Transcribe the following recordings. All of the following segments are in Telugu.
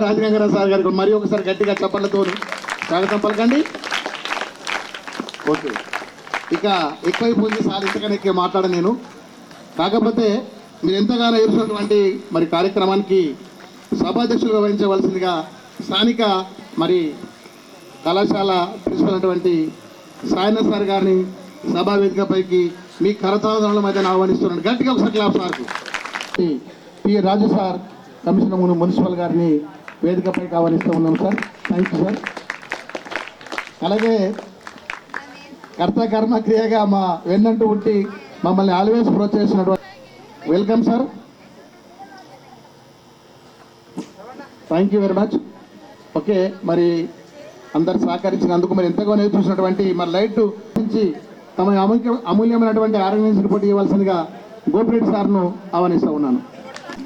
రాజగంగర సార్ గారికి మరి ఒకసారి గట్టిగా చప్పట్లతో స్వాగతం పలకండి. ఓకే. ఇక ఎక్కువైపోయింది సార్ ఇంతకన్నా ఎక్కువ మాట్లాడ నేను. కాకపోతే మీరు ఎంతగానో ఎదుర్కొన్నటువంటి మరి కార్యక్రమానికి సభాధ్యక్షులుగా వహించవలసిందిగా స్థానిక మరి కళాశాల ప్రిన్సిపల్ అటువంటి సాయన సార్ గారిని సభా వేదికపైకి మీ కరతాళముల మధ్య ఆహ్వానిస్తున్నాను. గట్టిగా ఒకసారి క్లాప్ సార్కు. P Raju sir commissioner municipal గారిని వేదికపై ఆహ్వానిస్తూ ఉన్నాం సార్. Thank you sir. అలాగే కర్త కర్మ క్రియగా మా వెన్నంటూ ఉట్టి మమ్మల్ని always ప్రోత్సహిస్తున్నటువంటి welcome sir. Thank you very much okay మరి అందరు సహకరించినందుకు మరి ఎంతగానో చూసినటువంటి మరి లైట్ నుంచి తమ అమూల్య అమూల్యమైనటువంటి ఆర్గనైజేషన్ రిపోర్ట్ ఇవ్వాల్సిందిగా గోపిరెడ్డి సార్ను ఆహ్వానిస్తూ ఉన్నాను.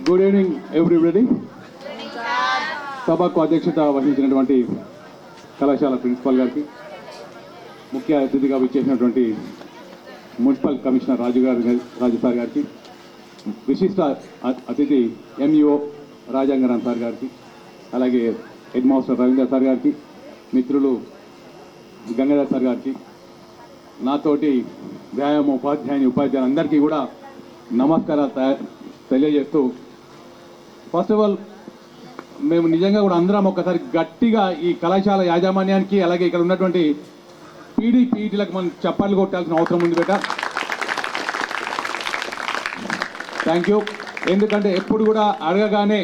గుడ్ ఈవినింగ్ ఎవ్రీబడి సభకు అధ్యక్షత వహించినటువంటి కళాశాల ప్రిన్సిపాల్ గారికి ముఖ్య అతిథిగా విచ్చేసినటువంటి మున్సిపల్ కమిషనర్ రాజు గారి రాజు సార్ గారికి విశిష్ట అతిథి ఎంఈఓ రాజాంగరామ్ సార్ గారికి అలాగే హెడ్ మాస్టర్ రవీంద్ర సార్ గారికి మిత్రులు గంగాధర్ సార్ గారికి నాతోటి వ్యాయామ ఉపాధ్యాయుని ఉపాధ్యాయులందరికీ కూడా నమస్కారాలు తెలియజేస్తూ ఫస్ట్ ఆఫ్ ఆల్ మేము నిజంగా కూడా అందరం ఒకసారి గట్టిగా ఈ కళాశాల యాజమాన్యానికి అలాగే ఇక్కడ ఉన్నటువంటి పీడీపీఈటీలకు మనం చప్పట్లు కొట్టాల్సిన అవసరం ఉంది బేట. థ్యాంక్ యూ ఎందుకంటే ఎప్పుడు కూడా అడగగానే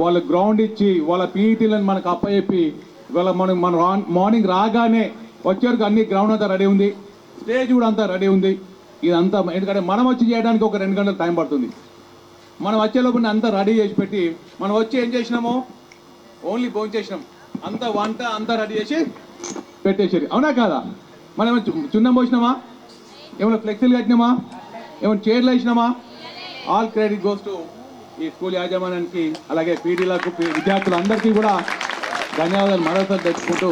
వాళ్ళ గ్రౌండ్ ఇచ్చి వాళ్ళ పీఈటీలను మనకు అప్పచెప్పి ఇవాళ మనం మన మార్నింగ్ రాగానే వచ్చేవరకు అన్ని గ్రౌండ్ అంతా రెడీ ఉంది. స్టేజ్ కూడా అంతా రెడీ ఉంది. ఇదంతా ఎందుకంటే మనం వచ్చి చేయడానికి ఒక రెండు గంటలు టైం పడుతుంది. మనం వచ్చేలోపల అంతా రెడీ చేసి పెట్టి మనం వచ్చి ఏం చేసినాము? ఓన్లీ భోజనం చేసినాం. అంత వంట అంతా రెడీ చేసి పెట్టేసారు అవునా కాదా? మనం ఏమైనా చున్నం పోసినామా? ఏమైనా ఫ్లెక్సీలు కట్టినామా? ఏమైనా చైర్లు వేసినామా? ఆల్ క్రెడిట్ గోస్ టు ఈ స్కూల్ యాజమాన్యానికి అలాగే పీడీలకు విద్యార్థులందరికీ కూడా ధన్యవాదాలు మరోసారి తెచ్చుకుంటూ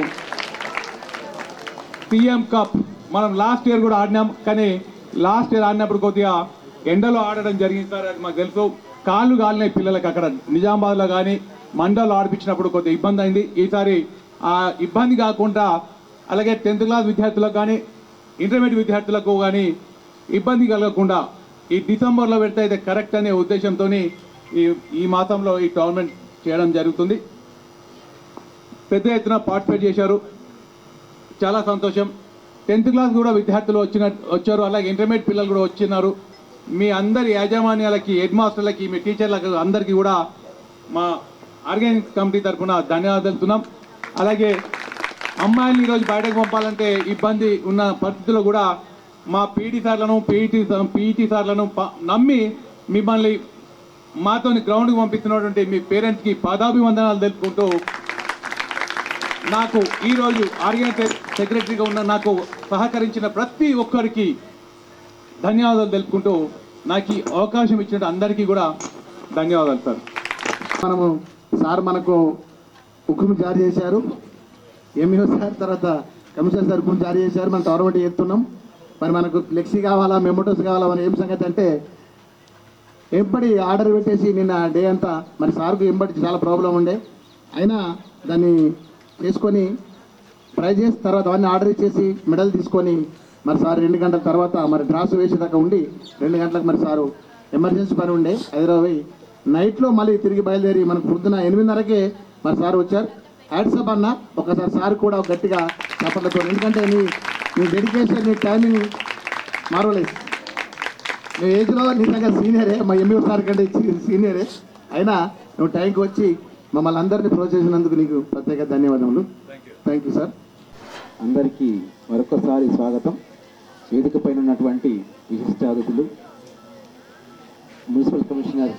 పిఎం కప్ మనం లాస్ట్ ఇయర్ కూడా ఆడినాం. కానీ లాస్ట్ ఇయర్ ఆడినప్పుడు కొద్దిగా ఎండలో ఆడడం జరిగింది సార్ అది మాకు తెలుసు. కాళ్ళు కాలినాయి పిల్లలకి అక్కడ నిజామాబాద్లో కానీ మండలో ఆడిపించినప్పుడు కొద్దిగా ఇబ్బంది అయింది. ఈసారి ఆ ఇబ్బంది కాకుండా అలాగే టెన్త్ క్లాస్ విద్యార్థులకు కానీ ఇంటర్మీడియట్ విద్యార్థులకు కానీ ఇబ్బంది కలగకుండా ఈ డిసెంబర్లో పెడితే అయితే కరెక్ట్ అనే ఉద్దేశంతో ఈ ఈ మాసంలో ఈ టోర్నమెంట్ చేయడం జరుగుతుంది. పెద్ద ఎత్తున పార్టిసిపేట్ చేశారు. చాలా సంతోషం. టెన్త్ క్లాస్ కూడా విద్యార్థులు వచ్చిన వచ్చారు. అలాగే ఇంటర్మీడియట్ పిల్లలు కూడా వచ్చినారు. మీ అందరి యాజమాన్యాలకి హెడ్ మాస్టర్లకి మీ టీచర్లకు అందరికీ కూడా మా ఆర్గానిక్ కమిటీ తరఫున ధన్యవాదాలు తెలుపుతున్నాం అలాగే అమ్మాయిల్ని ఈరోజు బయటకు పంపాలంటే ఇబ్బంది ఉన్న పరిస్థితుల్లో కూడా మా పీటీ సార్లను పీఈటీ పీఈటీ సార్లను నమ్మి మిమ్మల్ని మాతోని గ్రౌండ్కి పంపిస్తున్నటువంటి మీ పేరెంట్స్కి పాదాభివందనాలు తెలుపుకుంటూ నాకు ఈరోజు ఆర్గనైజ్ సెక్రటరీగా ఉన్న నాకు సహకరించిన ప్రతి ఒక్కరికి ధన్యవాదాలు తెలుపుకుంటూ నాకు ఈ అవకాశం ఇచ్చిన అందరికీ కూడా ధన్యవాదాలు సార్. మనము సార్ మనకు హుకుం జారీ చేశారు. ఎంఈఓ సార్ తర్వాత కమిషనర్ సార్ హుకుం జారీ చేశారు. మనం టవర్బట్టి చేస్తున్నాం. మరి మనకు ఫ్లెక్సీ కావాలా మెమోటోస్ కావాలా మరి ఏం సంగతి అంటే ఎంపడి ఆర్డర్ పెట్టేసి నిన్న డే అంతా మరి సార్కు ఎంబడి చాలా ప్రాబ్లం ఉండే. అయినా దాన్ని చేసుకొని ట్రై చేసి తర్వాత అవన్నీ ఆర్డర్ ఇచ్చేసి మెడల్ తీసుకొని మరి సార్ రెండు గంటల తర్వాత మరి డ్రాస్ వేసేదాకా ఉండి రెండు గంటలకు మరి సారు ఎమర్జెన్సీ పని ఉండే హైదరాబాద్ నైట్లో మళ్ళీ తిరిగి బయలుదేరి మనకు పొద్దున ఎనిమిదిన్నరకే మరి సార్ వచ్చారు. హ్యాట్సప్ అన్న ఒకసారి సార్ కూడా గట్టిగా చప్పట్లతో ఎందుకంటే నీ నీ డెడికేషన్ నీ టైమింగ్ మార్వలైజ్ నువ్వు ఏజ్లో నిజంగా సీనియరే మా ఎంఈఓ సార్ కంటే సీనియరే అయినా నువ్వు టైంకి వచ్చి మమ్మల్ని అందరినీ ప్రోత్సహించినందుకు నీకు ప్రత్యేక ధన్యవాదములు. థ్యాంక్ యూ సార్ అందరికీ మరొకసారి స్వాగతం. వేదిక పైన ఉన్నటువంటి విశిష్ట మున్సిపల్ కమిషనర్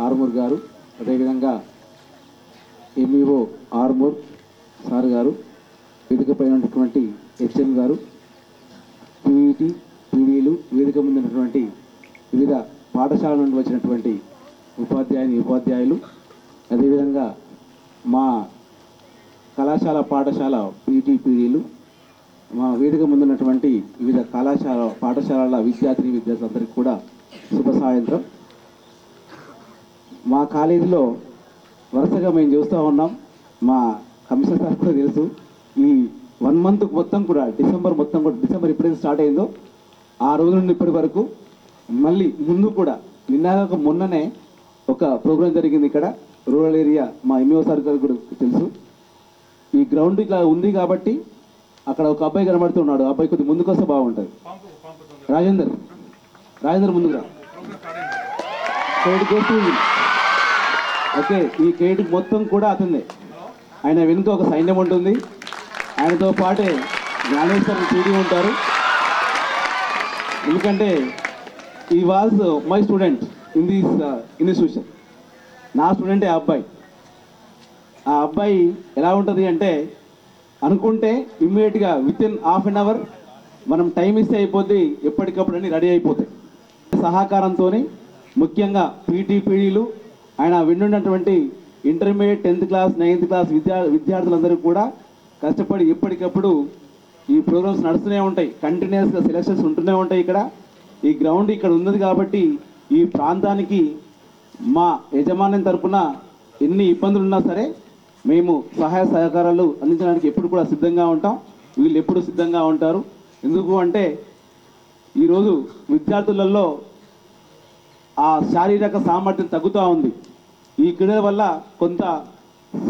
ఆర్మూర్ గారు అదేవిధంగా ఎంఈఓ ఆర్మూర్ సార్ గారు వేదిక పైన ఉన్నటువంటి హెచ్ఎం గారు పీఈటీ పీడీలు వేదిక ముందు ఉన్నటువంటి వివిధ పాఠశాల నుండి వచ్చినటువంటి ఉపాధ్యాయుని ఉపాధ్యాయులు అదేవిధంగా మా కళాశాల పాఠశాల పీటీ పీడీలు మా వేదిక ముందున్నటువంటి వివిధ కళాశాల పాఠశాలల విద్యార్థిని విద్యార్థులందరికీ కూడా శుభ సాయంత్రం. మా కాలేజీలో వరుసగా మేము చూస్తూ ఉన్నాం. మా కమిషనర్ సార్ కూడా తెలుసు. ఈ వన్ మంత్ మొత్తం కూడా డిసెంబర్ మొత్తం కూడా డిసెంబర్ ఎప్పుడైతే స్టార్ట్ అయిందో ఆ రోజు నుండి ఇప్పటి వరకు మళ్ళీ ముందు కూడా నిన్న మొన్ననే ఒక ప్రోగ్రాం జరిగింది ఇక్కడ రూరల్ ఏరియా మా ఎంఈఓ సార్ గారికి కూడా తెలుసు. ఈ గ్రౌండ్ ఇట్లా ఉంది కాబట్టి అక్కడ ఒక అబ్బాయి కనబడుతున్నాడు ఆ అబ్బాయి కొద్దిగా ముందుకొస్తే బాగుంటుంది. రాజేందర్. రాజేందర్ ముందుగా రా. కేటు ఓకే ఈ కేటు మొత్తం కూడా అతనిదే ఆయన వెనుక ఒక సైన్యం ఉంటుంది. ఆయనతో పాటే జ్ఞానేశ్వరం పీడి ఉంటారు. ఎందుకంటే he was my student in this institution నా స్టూడెంటే ఆ అబ్బాయి. ఆ అబ్బాయి ఎలా ఉంటుంది అంటే అనుకుంటే ఇమ్మీడియట్గా within half an hour మనం టైం ఇస్తే అయిపోద్ది ఎప్పటికప్పుడు అన్ని రెడీ అయిపోతాయి. సహకారంతో ముఖ్యంగా పీటీ పీడీలు ఆయన విన్నున్నటువంటి intermediate tenth class ninth class విద్యా విద్యార్థులందరూ కూడా కష్టపడి ఎప్పటికప్పుడు ఈ ప్రోగ్రామ్స్ నడుస్తూనే ఉంటాయి. కంటిన్యూస్గా సెలక్షన్స్ ఉంటూనే ఉంటాయి ఇక్కడ. ఈ గ్రౌండ్ ఇక్కడ ఉన్నది కాబట్టి ఈ ప్రాంతానికి మా యజమాన్యం తరపున ఎన్ని ఇబ్బందులు ఉన్నా సరే మేము సహాయ సహకారాలు అందించడానికి ఎప్పుడు కూడా సిద్ధంగా ఉంటాం. వీళ్ళు ఎప్పుడు సిద్ధంగా ఉంటారు. ఎందుకు అంటే ఈరోజు విద్యార్థులలో ఆ శారీరక సామర్థ్యం తగ్గుతూ ఉంది. ఈ క్రీడల వల్ల కొంత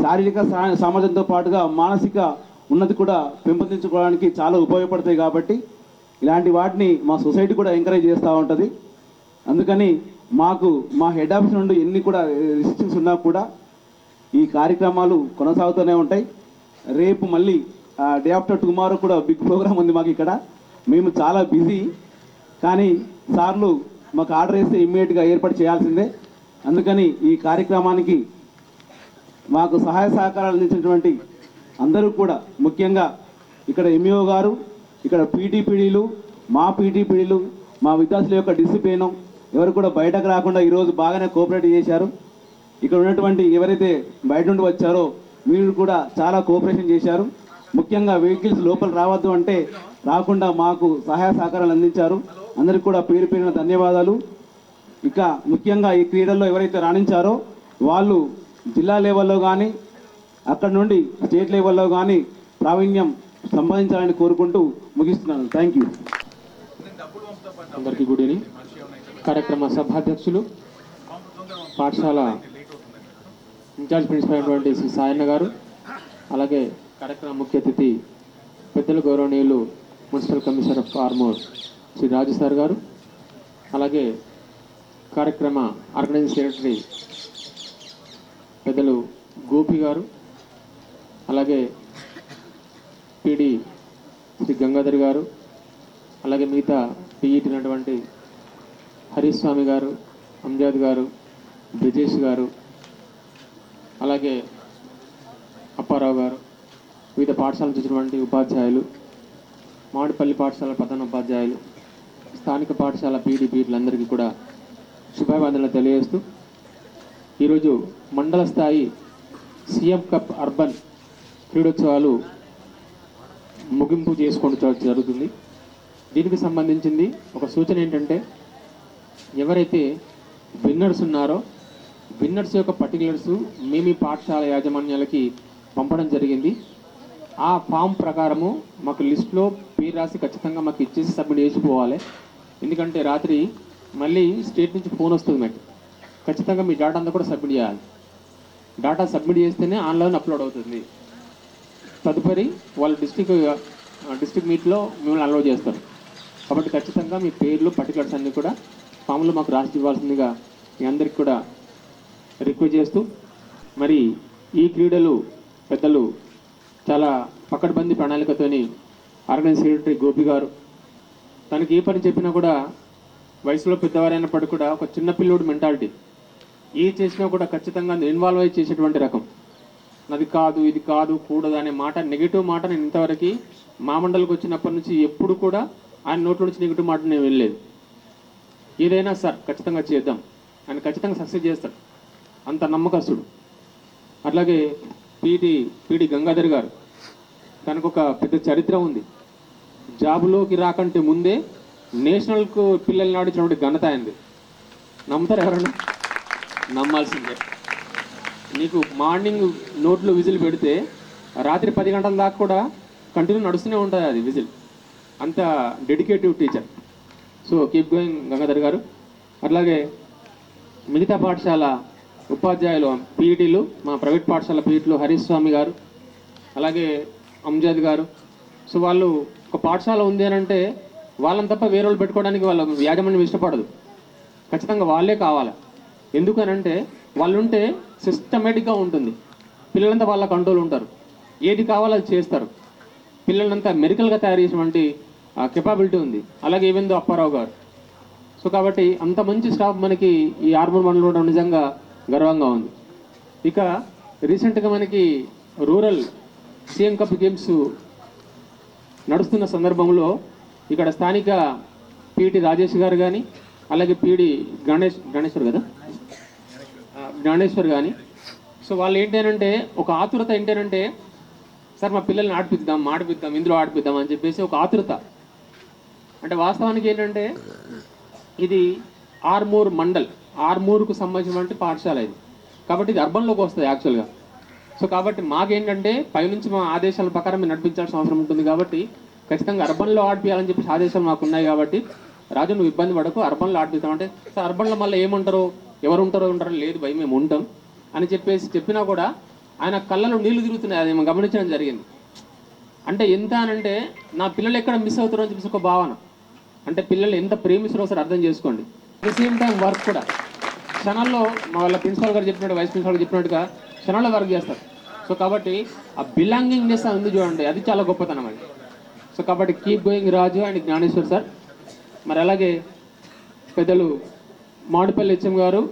శారీరక సా- సామర్థ్యంతో పాటుగా మానసిక ఉన్నతి కూడా పెంపొందించుకోవడానికి చాలా ఉపయోగపడతాయి కాబట్టి ఇలాంటి వాటిని మా సొసైటీ కూడా ఎంకరేజ్ చేస్తూ ఉంటుంది. అందుకని మాకు మా హెడ్ ఆఫీస్ నుండి ఎన్ని కూడా రిస్ట్రిక్షన్స్ ఉన్నా కూడా ఈ కార్యక్రమాలు కొనసాగుతూనే ఉంటాయి. రేపు మళ్ళీ డే ఆఫ్టర్ టుమారో కూడా బిగ్ ప్రోగ్రామ్ ఉంది మాకు ఇక్కడ. మేము చాలా బిజీ కానీ సార్లు మాకు ఆర్డర్ వేస్తే ఇమ్మీడియట్గా ఏర్పాటు చేయాల్సిందే. అందుకని ఈ కార్యక్రమానికి మాకు సహాయ సహకారాలు అందించినటువంటి అందరూ కూడా ముఖ్యంగా ఇక్కడ ఎంఈఓ గారు ఇక్కడ పీటీపీడీలు మా పీటీపీడీలు మా విద్యార్థుల యొక్క డిసిప్లిన్ ఎవరు కూడా బయటకు రాకుండా ఈరోజు బాగానే కోఆపరేట్ చేశారు. ఇక్కడ ఉన్నటువంటి ఎవరైతే బయట నుండి వచ్చారో వీళ్ళు కూడా చాలా కోఆపరేషన్ చేశారు. ముఖ్యంగా వెహికల్స్ లోపల రావద్దు అంటే రాకుండా మాకు సహాయ సహకారాలు అందించారు. అందరికీ కూడా పేరు పేరిన ధన్యవాదాలు. ఇక ముఖ్యంగా ఈ క్రీడల్లో ఎవరైతే రాణించారో వాళ్ళు జిల్లా లెవెల్లో కానీ అక్కడ నుండి స్టేట్ లెవెల్లో కానీ ప్రావీణ్యం సంపాదించాలని కోరుకుంటూ ముగిస్తున్నాను. థ్యాంక్ యూ అందరికీ గుడ్ ఈవినింగ్. కార్యక్రమ సభాధ్యక్షులు పాఠశాల ఇన్ఛార్జ్ ప్రిన్సిపల్ అయినటువంటి శ్రీ సాయన్న గారు అలాగే కార్యక్రమ ముఖ్య అతిథి పెద్దలు గౌరవనీయులు municipal commissioner of Armoor Shri Raju sir గారు అలాగే కార్యక్రమ ఆర్గనైజింగ్ సెక్రటరీ పెద్దలు గోపి గారు అలాగే పిడి శ్రీ గంగాధర్ గారు అలాగే మిగతా పిఈటినటువంటి హరీష్ స్వామి గారు అంజాద్ గారు బ్రిజేష్ గారు అలాగే అప్పారావు గారు వివిధ పాఠశాల చూసినటువంటి ఉపాధ్యాయులు మామిడిపల్లి పాఠశాల ప్రధాన ఉపాధ్యాయులు స్థానిక పాఠశాల పీడి పీటీలందరికీ కూడా శుభాభివందనలు తెలియజేస్తూ ఈరోజు మండల స్థాయి సీఎం కప్ అర్బన్ క్రీడోత్సవాలు ముగింపు చేసుకోవడం జరుగుతుంది. దీనికి సంబంధించింది ఒక సూచన ఏంటంటే ఎవరైతే విన్నర్స్ ఉన్నారో విన్నర్స్ యొక్క పర్టికులర్స్ మేమీ పాఠశాల యాజమాన్యాలకి పంపడం జరిగింది. ఆ ఫామ్ ప్రకారము మాకు లిస్ట్లో పేరు రాసి ఖచ్చితంగా మాకు ఇచ్చేసి సబ్మిట్ చేసిపోవాలి. ఎందుకంటే రాత్రి మళ్ళీ స్టేట్ నుంచి ఫోన్ వస్తుంది మాకు. ఖచ్చితంగా మీ డాటా అంతా కూడా సబ్మిట్ చేయాలి. డాటా సబ్మిట్ చేస్తేనే ఆన్లైన్ అప్లోడ్ అవుతుంది. తదుపరి వాళ్ళ డిస్టిక్ డిస్టిక్ మీట్లో మిమ్మల్ని అలౌ చేస్తారు. కాబట్టి ఖచ్చితంగా మీ పేర్లు పర్టికులర్స్ అన్నీ కూడా ఫామ్లో మాకు రాసి ఇవ్వాల్సిందిగా మీ అందరికి కూడా రిక్వెస్ట్ చేస్తూ మరి ఈ క్రీడలు పెద్దలు చాలా పకడ్బందీ ప్రణాళికతోని ఆర్గనైజ్ సెక్రటరీ గోపి గారు తనకి ఏ పని చెప్పినా కూడా వయసులో పెద్దవారైనప్పటికీ కూడా ఒక చిన్న పిల్లోడు మెంటాలిటీ. ఏ చేసినా కూడా ఖచ్చితంగా ఇన్వాల్వ్ అయ్యి చేసేటువంటి రకం. అది కాదు ఇది కాదు కూడదు అనే మాట నెగిటివ్ మాట నేను ఇంతవరకు మా మండలికి వచ్చినప్పటి నుంచి ఎప్పుడు కూడా ఆయన నోట్లో నుంచి నెగిటివ్ మాట నేను వెళ్ళలేదు ఏదైనా సార్ ఖచ్చితంగా చేద్దాం. ఆయన ఖచ్చితంగా సక్సెస్ చేస్తాడు. అంత నమ్మకస్తుడు. అట్లాగే పీటి పీడి గంగాధర్ గారు తనకు ఒక పెద్ద చరిత్ర ఉంది. జాబులోకి రాకంటే ముందే నేషనల్కు పిల్లల్ని ఆడించినటువంటి ఘనత అయింది నమ్ముతారు ఎవరన్నా నమ్మాల్సిందే. నీకు మార్నింగ్ నోట్లో విజిల్ పెడితే రాత్రి పది గంటల దాకా కూడా కంటిన్యూ నడుస్తూనే ఉంటుంది అది విజిల్. అంత dedicative teacher. So keep going Gangadhar గారు. అట్లాగే మిగతా పాఠశాల ఉపాధ్యాయులు పీఈటీలు మా ప్రైవేట్ పాఠశాల పీఈటీలు హరీష్ స్వామి గారు అలాగే అంజద్ గారు. సో వాళ్ళు ఒక పాఠశాల ఉంది అని అంటే వాళ్ళని తప్ప వేరే వాళ్ళు పెట్టుకోవడానికి వాళ్ళ యాజమాన్యం ఇష్టపడదు. ఖచ్చితంగా వాళ్ళే కావాలి. ఎందుకనంటే వాళ్ళు ఉంటే సిస్టమేటిక్గా ఉంటుంది. పిల్లలంతా వాళ్ళ కంట్రోల్ ఉంటారు. ఏది కావాలో అది చేస్తారు. పిల్లలంతా మెరికల్గా తయారు చేసినటువంటి కెపాబిలిటీ ఉంది. అలాగే ఏవిందో అప్పారావు గారు. సో కాబట్టి అంత మంచి స్టాఫ్ మనకి ఈ ఆర్మూర్ మండలంలో నిజంగా గర్వంగా ఉంది. ఇక రీసెంట్గా మనకి రూరల్ సీఎం కప్ గేమ్స్ నడుస్తున్న సందర్భంలో ఇక్కడ స్థానిక పీటీ రాజేష్ గారు కానీ అలాగే పీడి గణేష్ గణేశ్వర్ కదా? జ్ఞానేశ్వర్ కానీ సో వాళ్ళు ఏంటంటే ఒక ఆతురత ఏంటంటే సార్ మా పిల్లల్ని ఆడిపిద్దాం ఆడిపిద్దాం ఇందులో ఆడిపిద్దాం అని చెప్పేసి ఒక ఆతురత. అంటే వాస్తవానికి ఏంటంటే ఇది ఆర్మూర్ మండల్. ఆర్మూర్కు సంబంధించినటువంటి పాఠశాల ఇది. కాబట్టి ఇది అర్బన్లోకి వస్తుంది యాక్చువల్గా సో కాబట్టి మాకేంటంటే పైనుంచి మా ఆదేశాల ప్రకారం మేము నడిపించాల్సిన అవసరం ఉంటుంది కాబట్టి ఖచ్చితంగా అర్బన్లో ఆడిపియాలని చెప్పేసి ఆదేశాలు మాకు ఉన్నాయి కాబట్టి రాజు నువ్వు ఇబ్బంది పడకు అర్బన్లో ఆడిపిస్తామంటే సార్ అర్బన్లో మళ్ళీ ఏముంటారో? ఎవరు ఉంటారో ఉంటారో లేదు భయ మేము ఉంటాం. అని చెప్పేసి చెప్పినా కూడా ఆయన కళ్ళలో నీళ్ళు తిరుగుతున్నాయి. అది మేము గమనించడం జరిగింది. అంటే ఎంత అని అంటే నా పిల్లలు ఎక్కడ మిస్ అవుతారో అని చెప్పేసి ఒక భావన. అంటే పిల్లలు ఎంత ప్రేమిస్తారో ఒకసారి అర్థం చేసుకోండి. At the same time work కూడా. క్షణాల్లో మా వాళ్ళ ప్రిన్సిపాల్ గారు చెప్పినట్టు వైస్ ప్రిన్సిపాల్ గారు చెప్పినట్టుగా క్షణాల్లో వర్క్ చేస్తారు. సో కాబట్టి ఆ బిలాంగింగ్నెస్ ఉంది చూడండి అది చాలా గొప్పతనం అది సో కాబట్టి keep going Raju and Jnaneshwar sir. మరి అలాగే పెద్దలు మాడుపల్లి హెచ్ఎం గారు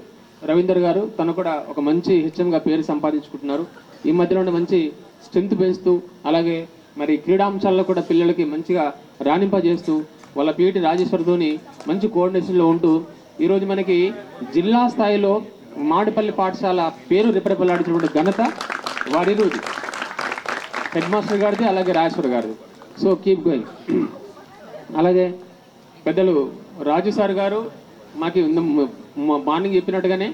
రవీందర్ గారు తను కూడా ఒక మంచి హెచ్ఎంగా పేరు సంపాదించుకుంటున్నారు. ఈ మధ్యలో మంచి స్ట్రెంత్ పెంచుతూ అలాగే మరి క్రీడాంశాల్లో కూడా పిల్లలకి మంచిగా రాణింపజేస్తూ వాళ్ళ పీటి రాజేశ్వరితోని మంచి కోఆర్డినేషన్లో ఉంటూ ఈరోజు మనకి జిల్లా స్థాయిలో మాడిపల్లి పాఠశాల పేరు రిపరెపలాడించినటువంటి ఘనత వారిరుది హెడ్ మాస్టర్ గారిది అలాగే రాజేశ్వర్ గారిది. సో కీప్ గోయింగ్ అలాగే పెద్దలు రాజు సార్ గారు మాకు మార్నింగ్ చెప్పినట్టుగానే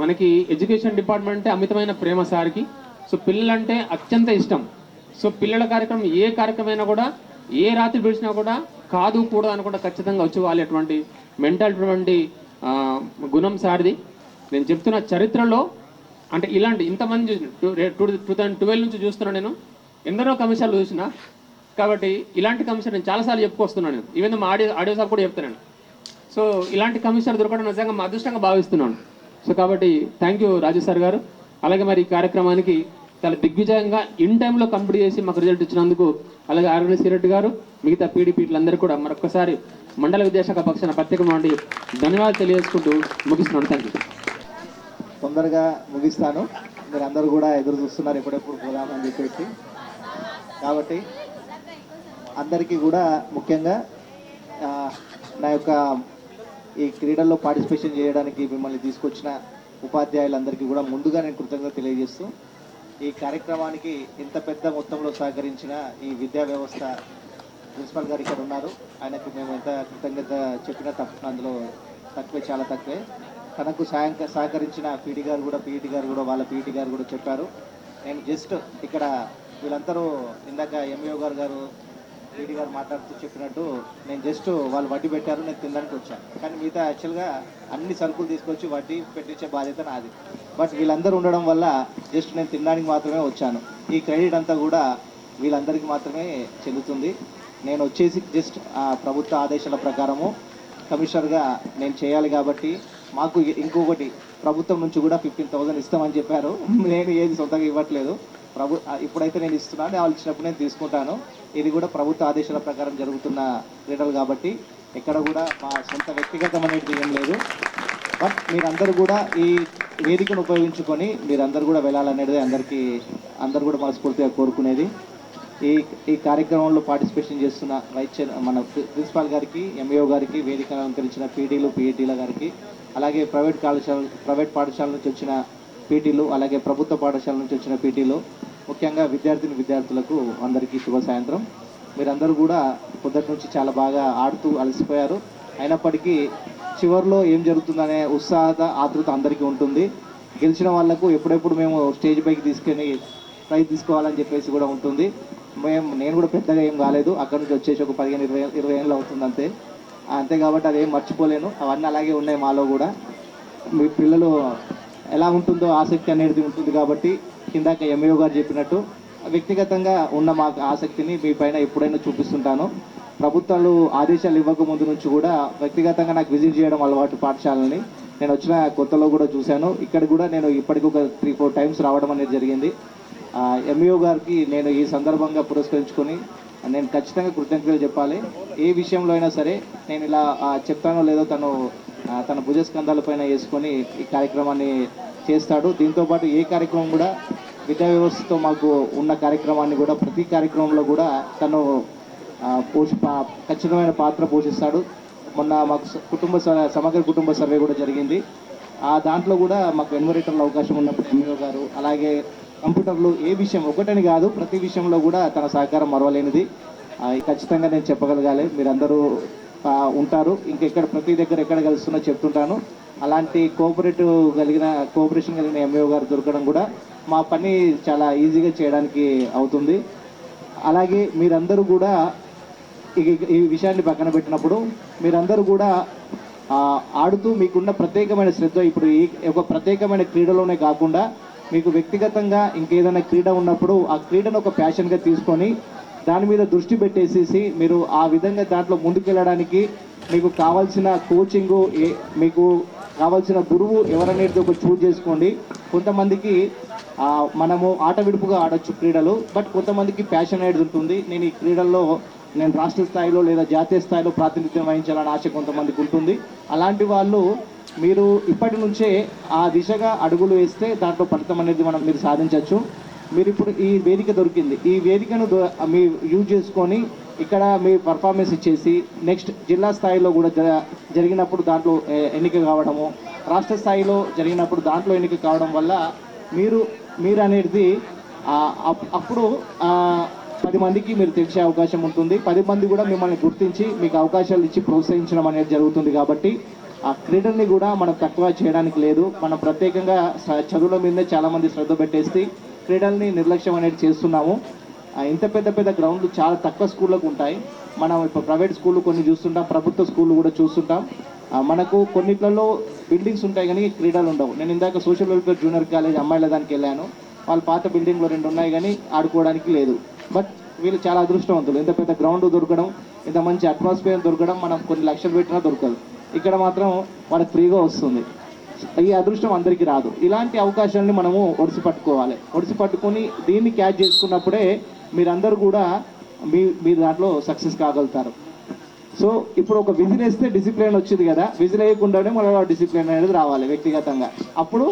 మనకి ఎడ్యుకేషన్ డిపార్ట్మెంట్ అంటే అమితమైన ప్రేమ సార్కి. సో పిల్లలంటే అత్యంత ఇష్టం. సో పిల్లల కార్యక్రమం ఏ కార్యక్రమం అయినా కూడా ఏ రాత్రి పిలిచినా కూడా కాదు కూడా అనుకుంటే ఖచ్చితంగా వచ్చి వాళ్ళటువంటి మెంటల్ గుణం సారిది. నేను చెప్తున్న చరిత్రలో అంటే ఇలాంటి ఇంతమంది టూ టూ థౌజండ్ ట్వెల్వ్ నుంచి చూస్తున్నా నేను. ఎందరో కమిషన్లు చూసిన. కాబట్టి ఇలాంటి కమిషన్ నేను చాలాసార్లు చెప్పుకొస్తున్నాను నేను. ఈవెన్ మా ఆడియో ఆడియో సార్ కూడా చెప్తున్నాను సో ఇలాంటి కమిషన్ దొరకడం నిజంగా మా అదృష్టంగా భావిస్తున్నాను. సో కాబట్టి థ్యాంక్ యూ రాజు సార్ గారు. అలాగే మరి ఈ కార్యక్రమానికి చాలా దిగ్విజయంగా ఇన్ టైంలో కంప్లీట్ చేసి మాకు రిజల్ట్ ఇచ్చినందుకు అలాగే ఆర్గనైజ్ సిరెడ్డి గారు మిగతా పీడీపీలందరూ కూడా మరొకసారి మండల విద్యాశాఖ పక్షాన ప్రత్యేకమైన ధన్యవాదాలు తెలియజేసుకుంటూ ముగిస్తున్నాను. థ్యాంక్ యూ తొందరగా ముగిస్తాను. మీరు అందరూ కూడా ఎదురు చూస్తున్నారు ఎప్పుడెప్పుడు పోదామని చెప్పేసి. కాబట్టి అందరికీ కూడా ముఖ్యంగా నా యొక్క ఈ క్రీడల్లో పార్టిసిపేషన్ చేయడానికి మిమ్మల్ని తీసుకొచ్చిన ఉపాధ్యాయులందరికీ కూడా ముందుగా నేను కృతజ్ఞత తెలియజేస్తూ ఈ కార్యక్రమానికి ఇంత పెద్ద మొత్తంలో సహకరించిన ఈ విద్యా వ్యవస్థ ప్రిన్సిపల్ గారు ఇక్కడ ఉన్నారు. ఆయనకు మేము ఎంత కృతజ్ఞత చెప్పినా తప్పు అందులో తక్కువే చాలా తక్కువే. తనకు సాయం సహకరించిన పీటీ గారు కూడా పీఈటీ గారు కూడా వాళ్ళ పీఈటీ గారు కూడా చెప్పారు. నేను జస్ట్ ఇక్కడ వీళ్ళందరూ ఇందాక ఎంఈఓ గారు గారు పీటీ గారు మాట్లాడుతూ చెప్పినట్టు నేను జస్ట్ వాళ్ళు వడ్డీ పెట్టారు నేను తినడానికి వచ్చాను కానీ మిగతా యాక్చువల్గా అన్ని సరుకులు తీసుకొచ్చి వడ్డీ పెట్టించే బాధ్యత నాది. బట్ వీళ్ళందరూ ఉండడం వల్ల జస్ట్ నేను తినడానికి మాత్రమే వచ్చాను. ఈ క్రెడిట్ అంతా కూడా వీళ్ళందరికీ మాత్రమే చెందుతుంది నేను వచ్చేసి జస్ట్ ఆ ప్రభుత్వ ఆదేశాల ప్రకారము కమిషనర్గా నేను చేయాలి కాబట్టి మాకు ఇంకొకటి ప్రభుత్వం నుంచి కూడా ఫిఫ్టీన్ థౌసండ్ ఇస్తామని చెప్పారు. నేను ఏది సొంతంగా ఇవ్వట్లేదు. ప్రభు ఇప్పుడైతే నేను ఇస్తున్నాను వాళ్ళు ఇచ్చినప్పుడు నేను తీసుకుంటాను. ఇది కూడా ప్రభుత్వ ఆదేశాల ప్రకారం జరుగుతున్న క్రీడలు కాబట్టి ఎక్కడ కూడా మా సొంత వ్యక్తిగతం అనేది ఏం లేదు. బట్ మీరందరూ కూడా ఈ వేదికను ఉపయోగించుకొని మీరందరూ కూడా వెళ్ళాలనేది అందరికీ అందరూ కూడా మనస్ఫూర్తిగా కోరుకునేది. ఈ ఈ కార్యక్రమంలో పార్టిసిపేషన్ చేస్తున్న వైస్ చైర్ మన ప్రిన్సిపాల్ గారికి ఎంఈఓ గారికి వేదిక అలంకరించిన పీడీలు పీఈటీల గారికి అలాగే ప్రైవేట్ కళాశాల ప్రైవేట్ పాఠశాల నుంచి వచ్చిన పీటీలు అలాగే ప్రభుత్వ పాఠశాల నుంచి వచ్చిన పీటీలు ముఖ్యంగా విద్యార్థిని విద్యార్థులకు అందరికీ శుభ సాయంత్రం. మీరందరూ కూడా పొద్దుటి నుంచి చాలా బాగా ఆడుతూ అలసిపోయారు. అయినప్పటికీ చివరిలో ఏం జరుగుతుందనే ఉత్సాహత ఆతృత అందరికీ ఉంటుంది. గెలిచిన వాళ్ళకు ఎప్పుడెప్పుడు మేము స్టేజ్ పైకి తీసుకొని ప్రైజ్ తీసుకోవాలని చెప్పేసి కూడా ఉంటుంది. మేము నేను కూడా పెద్దగా ఏం కాలేదు. అక్కడ నుంచి వచ్చేసి ఒక పదిహేను ఇరవై ఇరవై ఏళ్ళు అవుతుంది అంతే. అంతే కాబట్టి అదేం మర్చిపోలేను. అవన్నీ అలాగే ఉన్నాయి మాలో కూడా. మీ పిల్లలు ఎలా ఉంటుందో ఆసక్తి అనేది ఉంటుంది కాబట్టి కిందాక ఎంఏఓ గారు చెప్పినట్టు వ్యక్తిగతంగా ఉన్న మా ఆసక్తిని మీ పైన ఎప్పుడైనా చూపిస్తుంటాను. ప్రభుత్వాలు ఆదేశాలు ఇవ్వక ముందు నుంచి కూడా వ్యక్తిగతంగా నాకు విజిట్ చేయడం అలవాటు పాఠశాలని నేను వచ్చిన కొత్తలో కూడా చూశాను. ఇక్కడ కూడా నేను ఇప్పటికి ఒక త్రీ ఫోర్ టైమ్స్ రావడం అనేది జరిగింది. ఎంఈఓ గారికి నేను ఈ సందర్భంగా పురస్కరించుకొని నేను ఖచ్చితంగా కృతజ్ఞతలు చెప్పాలి. ఏ విషయంలో అయినా సరే నేను ఇలా చెప్తానో లేదో తను తన భుజస్కంధాల పైన వేసుకొని ఈ కార్యక్రమాన్ని చేస్తాడు. దీంతోపాటు ఏ కార్యక్రమం కూడా విద్యా వ్యవస్థతో మాకు ఉన్న కార్యక్రమాన్ని కూడా ప్రతి కార్యక్రమంలో కూడా తను పోషి ఖచ్చితమైన పాత్ర పోషిస్తాడు. మొన్న మాకు కుటుంబ సమగ్ర కుటుంబ సర్వే కూడా జరిగింది. ఆ దాంట్లో కూడా మాకు ఎన్వరేటర్ల అవకాశం ఉన్నప్పుడు ఎంఈఓ గారు అలాగే కంప్యూటర్లు ఏ విషయం ఒకటని కాదు ప్రతి విషయంలో కూడా తన సహకారం మరవలేనిది. ఖచ్చితంగా నేను చెప్పగలగాలి. మీరందరూ ఉంటారు. ఉంటారు ఇంకెక్కడ ప్రతి దగ్గర ఎక్కడ కలుస్తున్నా చెప్తుంటాను. అలాంటి కోఆపరేటివ్ కలిగిన కోఆపరేషన్ కలిగిన ఎంఏఓ గారు దొరకడం కూడా మా పని చాలా ఈజీగా చేయడానికి అవుతుంది. అలాగే మీరందరూ కూడా ఈ ఈ విషయాన్ని పక్కన పెట్టినప్పుడు మీరందరూ కూడా ఆడుతూ మీకున్న ప్రత్యేకమైన శ్రద్ధ ఇప్పుడు ఈ ఒక ప్రత్యేకమైన క్రీడలోనే కాకుండా మీకు వ్యక్తిగతంగా ఇంకేదైనా క్రీడ ఉన్నప్పుడు ఆ క్రీడను ఒక ప్యాషన్గా తీసుకొని దాని మీద దృష్టి పెట్టేసేసి మీరు ఆ విధంగా దాంట్లో ముందుకెళ్ళడానికి మీకు కావాల్సిన కోచింగు ఏ మీకు కావాల్సిన గురువు ఎవరనేది ఒక చూజ్ చేసుకోండి. కొంతమందికి మనము ఆట విడుపుగా ఆడొచ్చు క్రీడలు బట్ కొంతమందికి ప్యాషన్ అనేది ఉంటుంది. నేను ఈ క్రీడల్లో నేను రాష్ట్ర స్థాయిలో లేదా జాతీయ స్థాయిలో ప్రాతినిధ్యం వహించాలని ఆశ కొంతమందికి ఉంటుంది. అలాంటి వాళ్ళు మీరు ఇప్పటి నుంచే ఆ దిశగా అడుగులు వేస్తే దాంట్లో ఫలితం అనేది మనం మీరు సాధించవచ్చు మీరు ఇప్పుడు ఈ వేదిక దొరికింది. ఈ వేదికను దొ- మీ యూజ్ చేసుకొని ఇక్కడ మీ పర్ఫార్మెన్స్ ఇచ్చేసి నెక్స్ట్ జిల్లా స్థాయిలో కూడా జ- జరిగినప్పుడు దాంట్లో ఎన్నిక కావడము రాష్ట్ర స్థాయిలో జరిగినప్పుడు దాంట్లో ఎన్నిక కావడం వల్ల మీరు మీరు అనేది అప్- అప్పుడు పది మందికి మీరు తెలిసే అవకాశం ఉంటుంది. పది మంది కూడా మిమ్మల్ని గుర్తించి మీకు అవకాశాలు ఇచ్చి ప్రోత్సహించడం అనేది జరుగుతుంది కాబట్టి ఆ క్రీడల్ని కూడా మనం తక్కువ చేయడానికి లేదు. మనం ప్రత్యేకంగా చదువుల మీదనే చాలామంది శ్రద్ధ పెట్టేసి క్రీడల్ని నిర్లక్ష్యం అనేది చేస్తున్నాము. ఇంత పెద్ద పెద్ద గ్రౌండ్లు చాలా తక్కువ స్కూళ్ళకు ఉంటాయి. మనం ఇప్పుడు ప్రైవేట్ స్కూళ్ళు కొన్ని చూస్తుంటాం ప్రభుత్వ స్కూళ్ళు కూడా చూస్తుంటాం. మనకు కొన్నిట్లలో బిల్డింగ్స్ ఉంటాయి కానీ క్రీడలు ఉండవు. నేను ఇందాక సోషల్ వెల్ఫేర్ జూనియర్ కాలేజ్ అమ్మాయిల దానికి వెళ్ళాను. వాళ్ళు పాత బిల్డింగ్లో రెండు ఉన్నాయి కానీ ఆడుకోవడానికి లేదు. బట్ వీళ్ళు చాలా అదృష్టవంతులు. ఇంత పెద్ద గ్రౌండ్ దొరకడం ఇంత మంచి అట్మాస్ఫియర్ దొరకడం మనం కొన్ని లక్షలు పెట్టినా దొరకదు. ఇక్కడ మాత్రం వాళ్ళకి ఫ్రీగా వస్తుంది. ఈ అదృష్టం అందరికీ రాదు. ఇలాంటి అవకాశాలని మనము ఒడిసి పట్టుకోవాలి. ఒడిసి పట్టుకొని దీన్ని క్యాచ్ చేసుకున్నప్పుడే మీరందరూ కూడా మీ మీ దాంట్లో సక్సెస్ కాగలుగుతారు. సో ఇప్పుడు ఒక విజిల్ వేస్తే డిసిప్లిన్ వచ్చింది కదా విజిల్ వేయకుండానే మనలో డిసిప్లిన్ అనేది రావాలి వ్యక్తిగతంగా. అప్పుడు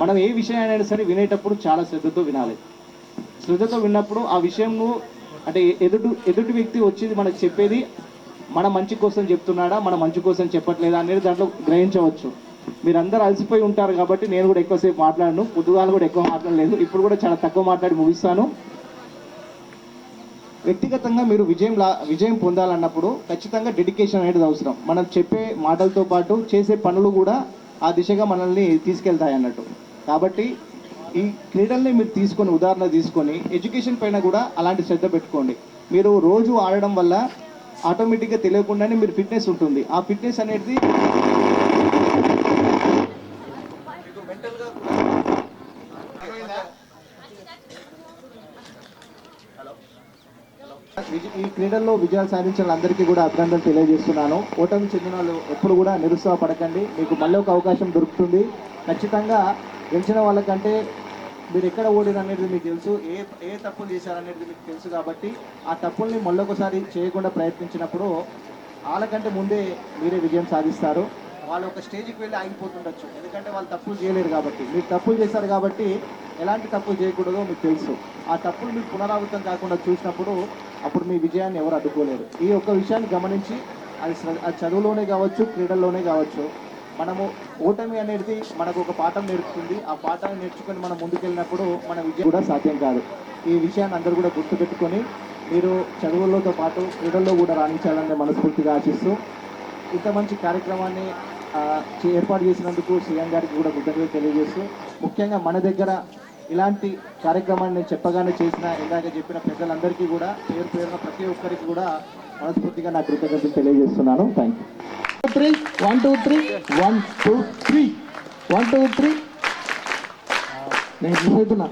మనం ఏ విషయాన్ని సరే వినేటప్పుడు చాలా శ్రద్ధతో వినాలి. శ్రద్ధతో విన్నప్పుడు ఆ విషయంను అంటే ఎదుటి ఎదుటి వ్యక్తి వచ్చేది మనకు చెప్పేది మన మంచి కోసం చెప్తున్నాడా మన మంచి కోసం చెప్పట్లేదా అనేది దాంట్లో గ్రహించవచ్చు. మీరందరూ అలసిపోయి ఉంటారు కాబట్టి నేను కూడా ఎక్కువసేపు మాట్లాడను. పొద్దుగాలు కూడా ఎక్కువ మాట్లాడలేదు. ఇప్పుడు కూడా చాలా తక్కువ మాట్లాడి ముగిస్తాను. వ్యక్తిగతంగా మీరు విజయం లా విజయం పొందాలన్నప్పుడు ఖచ్చితంగా డెడికేషన్ అనేది అవసరం. మనం చెప్పే మాటలతో పాటు చేసే పనులు కూడా ఆ దిశగా మనల్ని తీసుకెళ్తాయి అన్నట్టు కాబట్టి ఈ క్రీడల్ని మీరు తీసుకొని ఉదాహరణ తీసుకొని ఎడ్యుకేషన్ పైన కూడా అలాంటి శ్రద్ధ పెట్టుకోండి. మీరు రోజు ఆడడం వల్ల ఆటోమేటిక్గా తెలియకుండానే మీరు ఫిట్నెస్ ఉంటుంది. ఆ ఫిట్నెస్ అనేది ఈ క్రీడల్లో విజయాలు సాధించిన అందరికీ కూడా అభినందనలు తెలియజేస్తున్నాను. ఓటమి చెందిన వాళ్ళు ఎప్పుడు కూడా నిరుత్సాహపడకండి. మీకు మళ్ళీ ఒక అవకాశం దొరుకుతుంది. ఖచ్చితంగా గెలిచిన వాళ్ళకంటే మీరు ఎక్కడ ఓడిరు అనేది మీకు తెలుసు. ఏ ఏ తప్పులు చేశారనేది మీకు తెలుసు కాబట్టి ఆ తప్పుల్ని మళ్ళొకసారి చేయకుండా ప్రయత్నించినప్పుడు వాళ్ళకంటే ముందే మీరే విజయం సాధిస్తారు. వాళ్ళు ఒక స్టేజ్కి వెళ్ళి ఆగిపోతుండొచ్చు. ఎందుకంటే వాళ్ళు తప్పులు చేయలేరు కాబట్టి. మీరు తప్పులు చేశారు కాబట్టి ఎలాంటి తప్పులు చేయకూడదో మీకు తెలుసు. ఆ తప్పులు మీరు పునరావృతం కాకుండా చూసినప్పుడు అప్పుడు మీ విజయాన్ని ఎవరు అడ్డుకోలేరు. ఈ ఒక్క విషయాన్ని గమనించి అది అది చదువులోనే కావచ్చు క్రీడల్లోనే కావచ్చు. మనము ఓటమి అనేది మనకు ఒక పాఠం నేర్పుతుంది. ఆ పాఠాన్ని నేర్చుకొని మనం ముందుకెళ్ళినప్పుడు మన విజయం కూడా సాధ్యం కాదు. ఈ విషయాన్ని అందరూ కూడా గుర్తుపెట్టుకొని మీరు చదువులతో పాటు క్రీడల్లో కూడా రాణించాలని మనస్ఫూర్తిగా ఆశిస్తూ ఇంత మంచి కార్యక్రమాన్ని ఏర్పాటు చేసినందుకు సీఎం గారికి కూడా కృతజ్ఞతలు తెలియజేస్తూ ముఖ్యంగా మన దగ్గర ఇలాంటి కార్యక్రమాన్ని చెప్పగానే చేసిన ఇందాక చెప్పిన పెద్దలందరికీ కూడా పేరు పేరున ప్రతి ఒక్కరికి కూడా మనస్ఫూర్తిగా నా కృతజ్ఞతలు తెలియజేస్తున్నాను. Thank you three one two three one two three one two three నేను అవుతున్నా